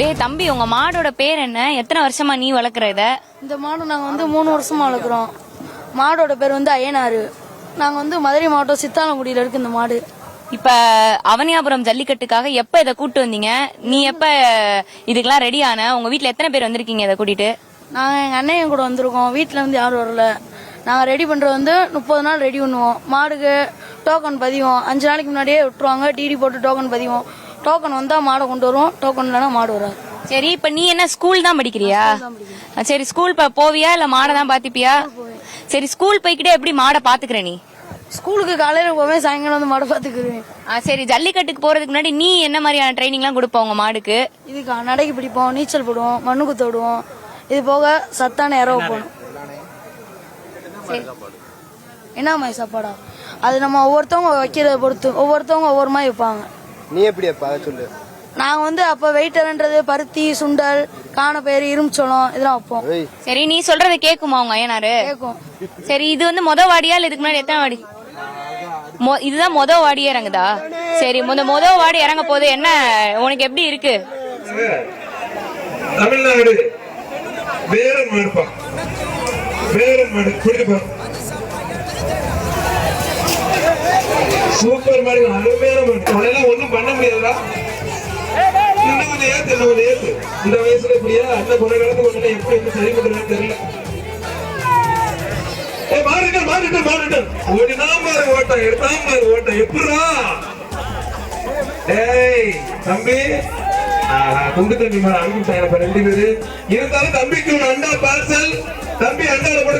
டேய் தம்பி உங்க மாடோட பேர் என்ன? எத்தனை வருஷமா நீ வளர்க்குற இத? இந்த மாடு நாங்கள் வந்து மூணு வருஷமா வளர்க்குறோம். மாடோட பேர் வந்து அய்யனாறு. நாங்கள் வந்து மதுரை மாவட்டம் சித்தாலங்குடியில் இருக்கு இந்த மாடு. இப்ப அவனியாபுரம் ஜல்லிக்கட்டுக்காக எப்ப இத கூட்டு வந்தீங்க? நீ எப்ப இதுக்கெல்லாம் ரெடி ஆன? உங்க வீட்ல எத்தனை பேர் வந்திருக்கீங்க இதை கூட்டிட்டு? நாங்கள் எங்கள் அண்ணையும் கூட வந்திருக்கோம். வீட்டில் வந்து யாரும் வரல. நாங்கள் ரெடி பண்ணுறது வந்து முப்பது நாள் ரெடி பண்ணுவோம். மாடுக்கு டோக்கன் பதிவோம். அஞ்சு நாளைக்கு முன்னாடியே விட்டுருவாங்க. டிடி போட்டு டோக்கன் பதிவோம். டோக்கன் வந்தால் மாடை கொண்டு வருவோம். டோக்கன் இல்லைன்னா மாடு வராது. சரி இப்ப நீ என்ன ஸ்கூல் தான் படிக்கிறியா? சரி ஸ்கூல் போவியா இல்ல மாடை தான் பாத்துப்பியா? சரி ஸ்கூல் போய்கிட்டே எப்படி மாடை பாத்துக்கிற நீ? ஸ்கூலுக்கு காலையில் போவேன் சாயங்காலம் வந்து மாடை பார்த்துக்குருவேன் ஆ, சரி ஜல்லிக்கட்டுக்கு போறதுக்கு முன்னாடி நீ என்ன மாதிரியான ட்ரைனிங்லாம் கொடுப்ப உங்க மாடுக்கு? இதுக்கு நடைக்கு பிடிப்போம் நீச்சல் போடுவோம் மண்ணு குத்த விடுவோம். இது போக சத்தான இரவு போகணும் என்ன மாதிரி சாப்பாடா? அது நம்ம ஒவ்வொருத்தவங்க வைக்கிறத பொறுத்து ஒவ்வொருத்தவங்க ஒவ்வொரு மாதிரி வைப்பாங்க. நீ எப்படி அப்ப அதை சொல்லு. நாங்கள் வந்து அப்போ வெயிட்டர்ன்றது பருத்தி சுண்டல் காணப்பயிறு இரும்புச்சோளம் இதெல்லாம் வைப்போம். சரி நீ சொல்றத கேக்குமா உங்க ஐயனாரு? கேட்கும் சரி இது வந்து மொத வாடியா இல்ல இதுக்கு முன்னாடி எத்தனை வாடி? மொ- இதுதான் மொத வாடி இறங்குதா? சரி முத மொத வாடி இறங்க போது என்ன உனக்கு எப்படி இருக்கு? தமிழ்நாடு. வேரன் மாடுப்பா வேரன் மாடு குடிப்பா சூப்பர் மாடு அருமையான மாடு ஒண்ணும் ஏத்து ஏத்து இந்த வயசுல இப்படியா அந்த குறை காலத்து ஒண்ணு எப்படி வந்து சரி பண்றதுன்னு தெரியல ஏ மாறிட்டு மாறிட்டு ஓடினா ஓட்டம் எடுத்தா ஓட்டம் எப்படா தம்பி குண்டு தம்பி அனுப்பிட்டாங்க ரெண்டு பேரு இருந்தாலும் தம்பிக்கு ஒரு அண்டா பார்சல் தம்பி அண்டாவில் கூட